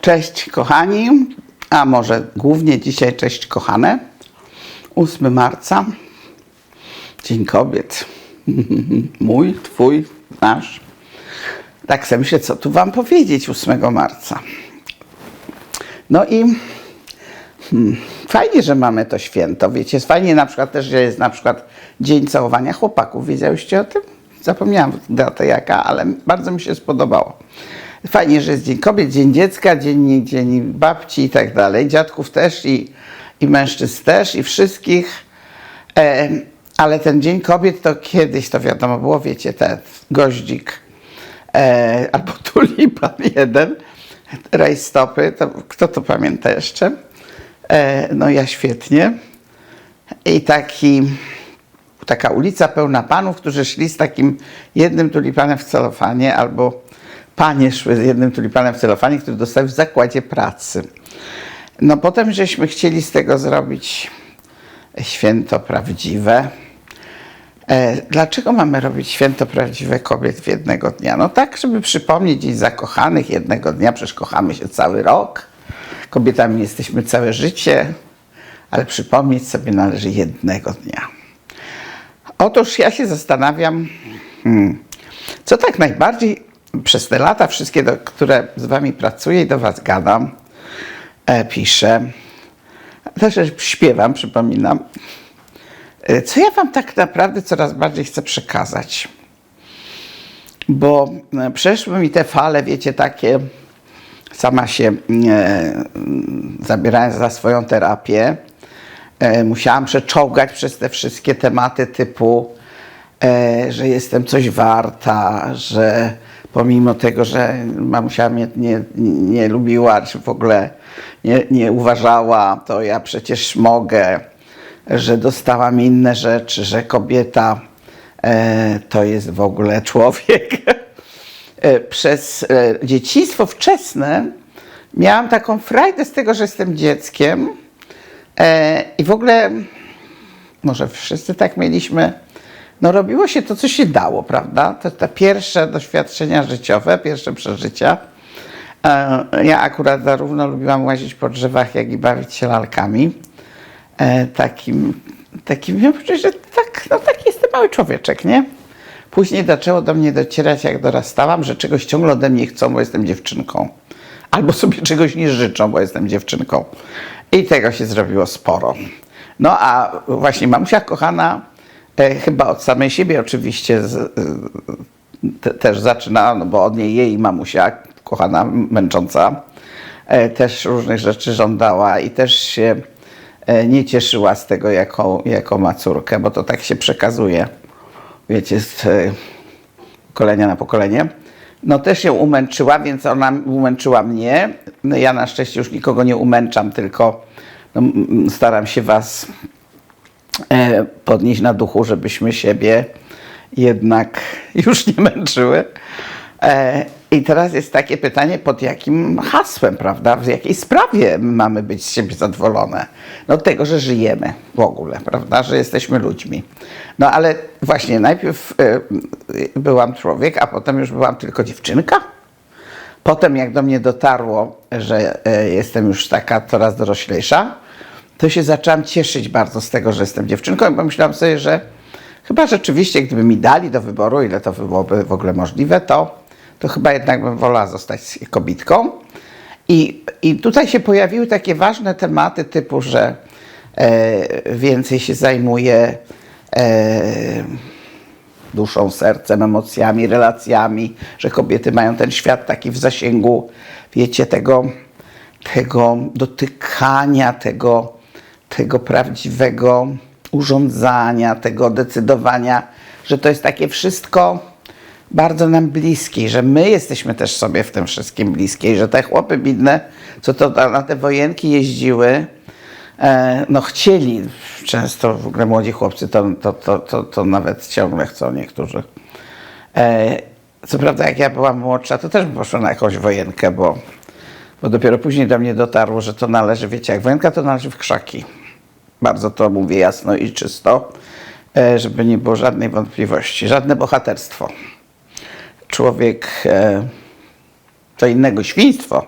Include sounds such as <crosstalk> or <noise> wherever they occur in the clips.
Cześć kochani, a może głównie dzisiaj cześć kochane. 8 marca, Dzień Kobiet. <laughs> Mój, twój, nasz. Tak sobie myślę, co tu wam powiedzieć 8 marca. No i hmm, fajnie, że mamy to święto. Wiecie, fajnie na przykład też, że jest na przykład Dzień Całowania Chłopaków. Wiedziałyście o tym? Zapomniałam datę jaka, ale bardzo mi się spodobało. Fajnie, że jest Dzień Kobiet, Dzień Dziecka, Dzień, dzień Babci i tak dalej. Dziadków też i, i mężczyzn też i wszystkich. E, ale ten Dzień Kobiet to kiedyś, to wiadomo było, wiecie, ten goździk e, albo <laughs> tulipan jeden, rajstopy, to kto to pamięta jeszcze? E, no ja świetnie. I taki, taka ulica pełna panów, którzy szli z takim jednym tulipanem w celofanie, albo panie szły z jednym tulipanem w celofanie, który dostały w zakładzie pracy. No potem żeśmy chcieli z tego zrobić święto prawdziwe. E, Dlaczego mamy robić święto prawdziwe kobiet w jednego dnia? No tak, żeby przypomnieć Dzień Zakochanych jednego dnia, przecież kochamy się cały rok. Kobietami jesteśmy całe życie, ale przypomnieć sobie należy jednego dnia. Otóż ja się zastanawiam, hmm, co tak najbardziej przez te lata wszystkie, do, które z wami pracuję i do was gadam, e, piszę, też śpiewam, przypominam, e, co ja wam tak naprawdę coraz bardziej chcę przekazać. Bo e, przeszły mi te fale, wiecie, takie, sama się e, zabierając za swoją terapię, e, musiałam przeczołgać przez te wszystkie tematy typu, e, że jestem coś warta, że pomimo tego, że mamusia mnie nie, nie lubiła, czy w ogóle nie, nie uważała, to ja przecież mogę, że dostałam inne rzeczy, że kobieta e, to jest w ogóle człowiek. <laughs> E, Przez e, dzieciństwo wczesne miałam taką frajdę z tego, że jestem dzieckiem e, i w ogóle może wszyscy tak mieliśmy, no robiło się to, co się dało, prawda? To te pierwsze doświadczenia życiowe, pierwsze przeżycia. E, Ja akurat zarówno lubiłam łazić po drzewach, jak i bawić się lalkami. E, Takim, takim poczucie, że tak, no taki jestem mały człowieczek, nie? Później zaczęło do mnie docierać, jak dorastałam, że czegoś ciągle ode mnie chcą, bo jestem dziewczynką. Albo sobie czegoś nie życzą, bo jestem dziewczynką. I tego się zrobiło sporo. No a właśnie mamusia kochana, chyba od samej siebie oczywiście z, e, te, też zaczyna, no bo od niej jej mamusia kochana, męcząca, e, też różnych rzeczy żądała i też się e, nie cieszyła z tego, jaką, jaką ma córkę, bo to tak się przekazuje, wiecie, z e, pokolenia na pokolenie. No też ją umęczyła, więc ona umęczyła mnie. No ja na szczęście już nikogo nie umęczam, tylko no, staram się was e, podnieść na duchu, żebyśmy siebie jednak <laughs> już nie męczyły. E, I teraz jest takie pytanie, pod jakim hasłem, prawda? W jakiej sprawie mamy być z siebie zadowolone? No tego, że żyjemy w ogóle, prawda? Że jesteśmy ludźmi. No ale właśnie najpierw e, byłam człowiek, a potem już byłam tylko dziewczynka. Potem jak do mnie dotarło, że e, jestem już taka coraz doroślejsza, to się zaczęłam cieszyć bardzo z tego, że jestem dziewczynką i pomyślałam sobie, że chyba rzeczywiście, gdyby mi dali do wyboru, ile to byłoby w ogóle możliwe, to, to chyba jednak bym wolała zostać kobitką. I, I tutaj się pojawiły takie ważne tematy typu, że e, więcej się zajmuję e, duszą, sercem, emocjami, relacjami, że kobiety mają ten świat taki w zasięgu, wiecie, tego, tego dotykania, tego, tego prawdziwego urządzania, tego decydowania, że to jest takie wszystko bardzo nam bliskie, że my jesteśmy też sobie w tym wszystkim bliskie że te chłopy bidne, co to na na te wojenki jeździły, e, no chcieli, często w ogóle młodzi chłopcy to, to, to, to, to nawet ciągle chcą niektórzy. E, co prawda jak ja byłam młodsza, to też bym poszła na jakąś wojenkę, bo, bo dopiero później do mnie dotarło, że to należy, wiecie, jak wojenka to należy w krzaki. Bardzo to mówię jasno i czysto, e, żeby nie było żadnej wątpliwości, żadne bohaterstwo. Człowiek e, to innego świństwo,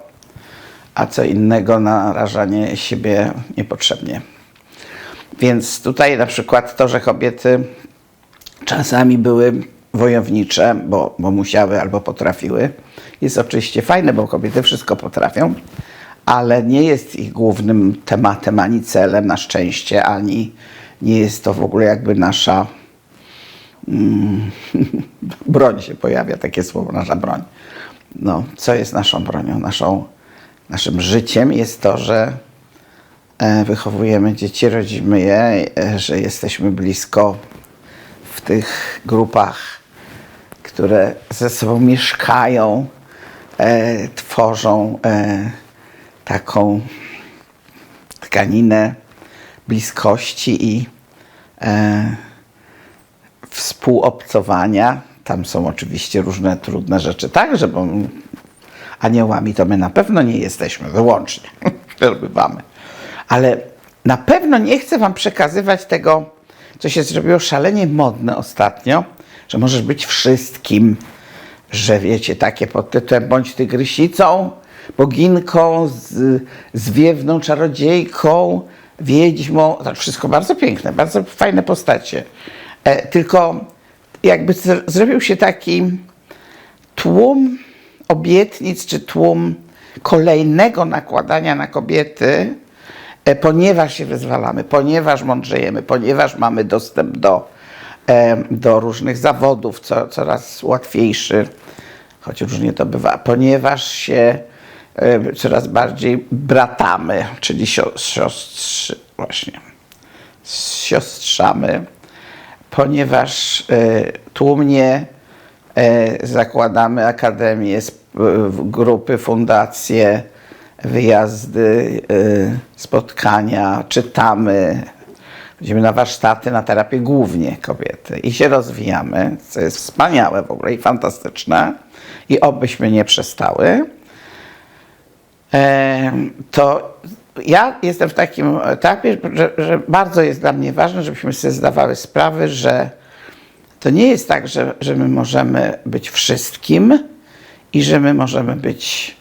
a co innego narażanie siebie niepotrzebnie. Więc tutaj na przykład to, że kobiety czasami były wojownicze, bo, bo musiały albo potrafiły, jest oczywiście fajne, bo kobiety wszystko potrafią, ale nie jest ich głównym tematem ani celem na szczęście, ani nie jest to w ogóle jakby nasza mm, <laughs> broń się pojawia, takie słowo, nasza broń. No, co jest naszą bronią? Naszą, naszym życiem jest to, że e, wychowujemy dzieci, rodzimy je, e, że jesteśmy blisko w tych grupach, które ze sobą mieszkają, e, tworzą e, taką tkaninę bliskości i e, współobcowania. Tam są oczywiście różne trudne rzeczy także, bo aniołami to my na pewno nie jesteśmy, wyłącznie. <laughs> Bywamy. Ale na pewno nie chcę Wam przekazywać tego, co się zrobiło szalenie modne ostatnio, że możesz być wszystkim, że wiecie, takie pod tytułem bądź tygrysicą, boginką, z, zwiewną czarodziejką, wiedźmą. To wszystko bardzo piękne, bardzo fajne postacie. E, tylko jakby zrobił się taki tłum obietnic, czy tłum kolejnego nakładania na kobiety, e, ponieważ się wyzwalamy, ponieważ mądrzejemy, ponieważ mamy dostęp do, do różnych zawodów, co, coraz łatwiejszy, choć różnie to bywa, ponieważ się coraz bardziej bratamy, czyli sio- siostrzy, właśnie, siostrzamy, ponieważ e, tłumnie e, zakładamy akademię, grupy, fundacje, wyjazdy, e, spotkania, czytamy. Chodzimy na warsztaty, na terapię głównie kobiety i się rozwijamy, co jest wspaniałe w ogóle i fantastyczne i obyśmy nie przestały. To ja jestem w takim etapie, że, że bardzo jest dla mnie ważne, żebyśmy sobie zdawały sprawę, że to nie jest tak, że, że my możemy być wszystkim i że my możemy być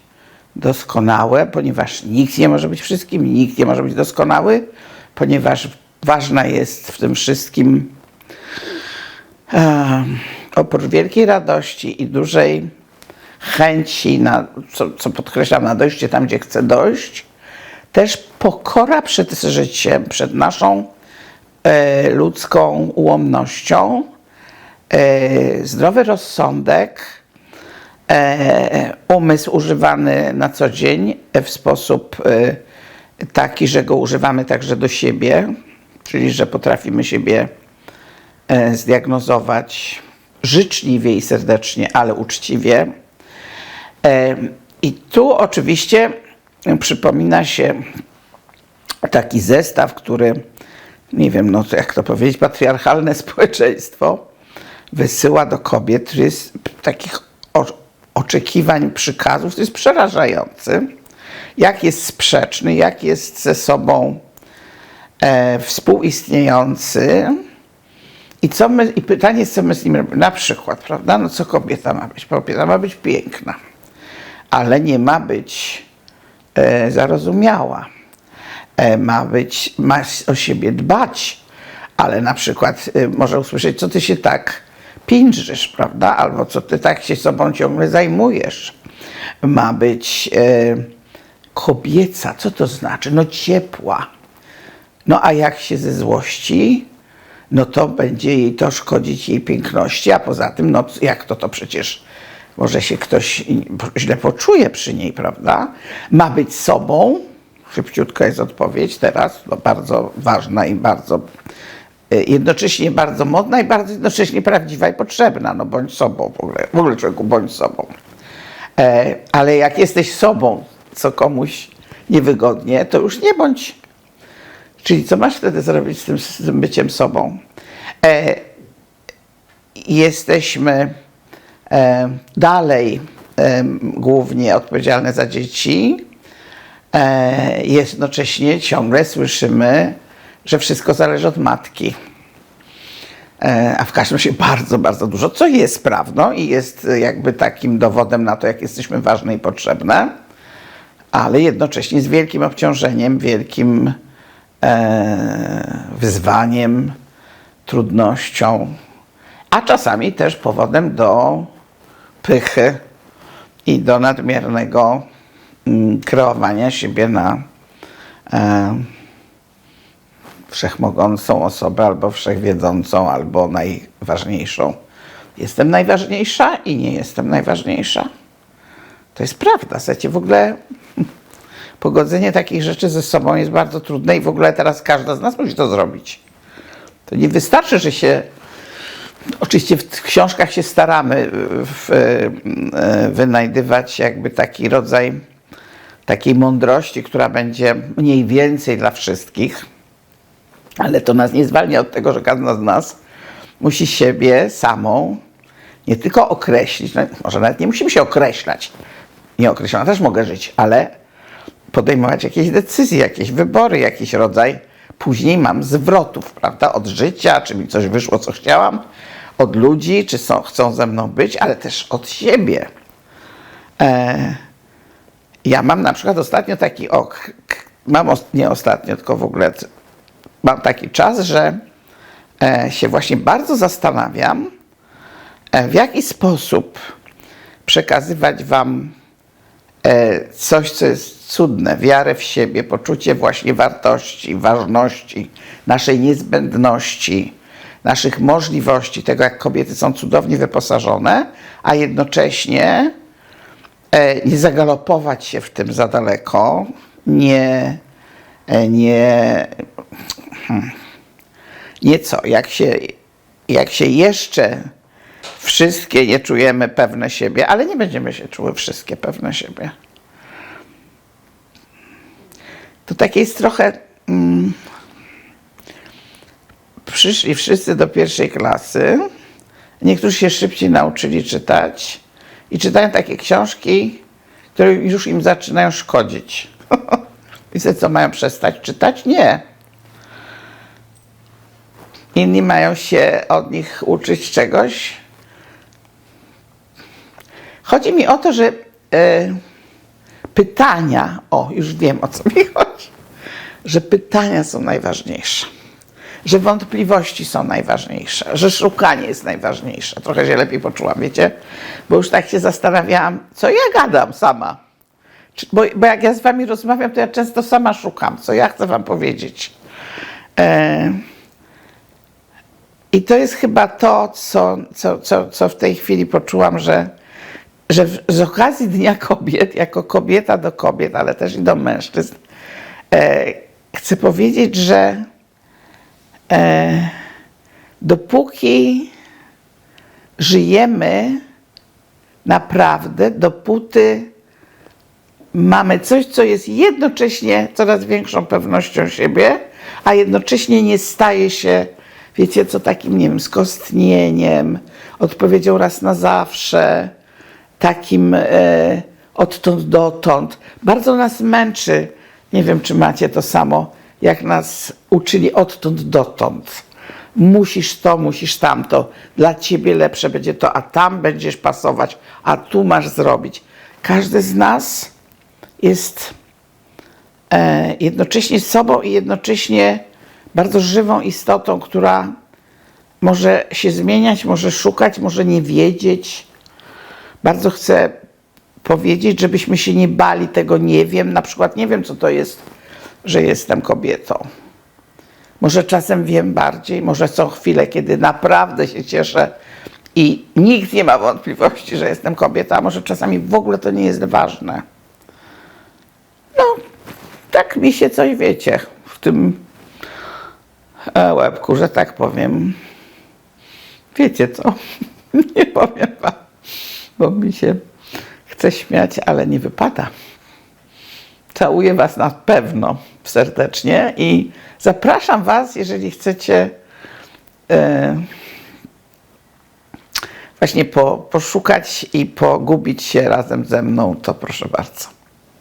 doskonałe, ponieważ nikt nie może być wszystkim, nikt nie może być doskonały, ponieważ ważna jest w tym wszystkim e, oprócz wielkiej radości i dużej chęci, na, co, co podkreślam, na dojście tam, gdzie chcę dojść, też pokora przed życiem, przed naszą e, ludzką ułomnością, e, zdrowy rozsądek, e, umysł używany na co dzień w sposób e, taki, że go używamy także do siebie, czyli że potrafimy siebie e, zdiagnozować życzliwie i serdecznie, ale uczciwie. E, I tu oczywiście przypomina się taki zestaw, który, nie wiem, no jak to powiedzieć, patriarchalne <laughs> społeczeństwo wysyła do kobiet, który jest takich oczekiwań, przykazów, to jest przerażający. Jak jest sprzeczny, jak jest ze sobą e, współistniejący. I, co my, I pytanie co my z nim robimy. Na przykład, prawda? No co kobieta ma być? Kobieta ma być piękna, ale nie ma być e, zarozumiała. E, ma być, ma o siebie dbać, ale na przykład e, może usłyszeć, co ty się tak piętrzysz, prawda? Albo co ty tak się sobą ciągle zajmujesz. Ma być e, kobieca. Co to znaczy? No ciepła. No a jak się ze złości, no to będzie jej to szkodzić jej piękności, a poza tym, no jak to, to przecież może się ktoś źle poczuje przy niej, prawda? Ma być sobą, szybciutko jest odpowiedź teraz, no bardzo ważna i bardzo e, jednocześnie bardzo modna i bardzo jednocześnie prawdziwa i potrzebna, no bądź sobą w ogóle, w ogóle człowieku bądź sobą. E, ale jak jesteś sobą, co komuś niewygodnie, to już nie bądź Czyli co masz wtedy zrobić z tym, z tym byciem sobą? E, jesteśmy e, dalej e, głównie odpowiedzialne za dzieci. E, jednocześnie ciągle słyszymy, że wszystko zależy od matki. E, a w każdym razie bardzo, bardzo dużo, co jest prawdą i jest jakby takim dowodem na to, jak jesteśmy ważne i potrzebne ale jednocześnie z wielkim obciążeniem, wielkim wyzwaniem, trudnością, a czasami też powodem do pychy i do nadmiernego mm, kreowania siebie na e, wszechmogącą osobę, albo wszechwiedzącą, albo najważniejszą. Jestem najważniejsza i nie jestem najważniejsza. To jest prawda. Słuchajcie, w ogóle pogodzenie takich rzeczy ze sobą jest bardzo trudne i w ogóle teraz każda z nas musi to zrobić. To nie wystarczy, że się. Oczywiście w książkach się staramy w, e, wynajdywać jakby taki rodzaj takiej mądrości, która będzie mniej więcej dla wszystkich, ale to nas nie zwalnia od tego, że każda z nas musi siebie samą nie tylko określić, no, może nawet nie musimy się określać, nieokreślona też mogę żyć, ale podejmować jakieś decyzje, jakieś wybory, jakiś rodzaj. Później mam zwrotów, prawda, od życia, czy mi coś wyszło, co chciałam, od ludzi, czy są, chcą ze mną być, ale też od siebie. E, ja mam na przykład ostatnio taki ok, mam os, nie ostatnio, tylko w ogóle mam taki czas, że e, się właśnie bardzo zastanawiam, e, w jaki sposób przekazywać Wam coś, co jest cudne, wiarę w siebie, poczucie właśnie wartości, ważności, naszej niezbędności, naszych możliwości, tego jak kobiety są cudownie wyposażone, a jednocześnie e, nie zagalopować się w tym za daleko, nie, e, nie, hmm, nie co, jak się, jak się jeszcze wszystkie nie czujemy pewne siebie, ale nie będziemy się czuły wszystkie pewne siebie. To takie jest trochę. Mm, przyszli wszyscy do pierwszej klasy. Niektórzy się szybciej nauczyli czytać i czytają takie książki, które już im zaczynają szkodzić. <laughs> I co, mają przestać czytać? Nie. Inni mają się od nich uczyć czegoś. Chodzi mi o to, że e, pytania, o już wiem o co mi chodzi, że pytania są najważniejsze, że wątpliwości są najważniejsze, że szukanie jest najważniejsze. Trochę się lepiej poczułam, wiecie, bo już tak się zastanawiałam, co ja gadam sama. Bo, bo jak ja z wami rozmawiam, to ja często sama szukam, co ja chcę wam powiedzieć. E, i to jest chyba to, co, co, co, co w tej chwili poczułam, że, że w, z okazji Dnia Kobiet, jako kobieta do kobiet, ale też i do mężczyzn, e, chcę powiedzieć, że e, dopóki żyjemy naprawdę, dopóty mamy coś, co jest jednocześnie coraz większą pewnością siebie, a jednocześnie nie staje się, wiecie co, takim, nie wiem, skostnieniem, odpowiedzią raz na zawsze, takim e, odtąd dotąd. Bardzo nas męczy, nie wiem, czy macie to samo, jak nas uczyli odtąd dotąd. Musisz to, musisz tamto. Dla ciebie lepsze będzie to, a tam będziesz pasować, a tu masz zrobić. Każdy z nas jest e, jednocześnie sobą i jednocześnie bardzo żywą istotą, która może się zmieniać, może szukać, może nie wiedzieć. Bardzo chcę powiedzieć, żebyśmy się nie bali tego nie wiem. Na przykład nie wiem, co to jest, że jestem kobietą. Może czasem wiem bardziej, może są chwile, kiedy naprawdę się cieszę i nikt nie ma wątpliwości, że jestem kobietą, a może czasami w ogóle to nie jest ważne. No, tak mi się coś wiecie w tym e, łebku, że tak powiem. Wiecie co? <laughs> Nie powiem wam, bo mi się chce śmiać, ale nie wypada. Całuję Was na pewno serdecznie i zapraszam Was, jeżeli chcecie e, właśnie po, poszukać i pogubić się razem ze mną, to proszę bardzo.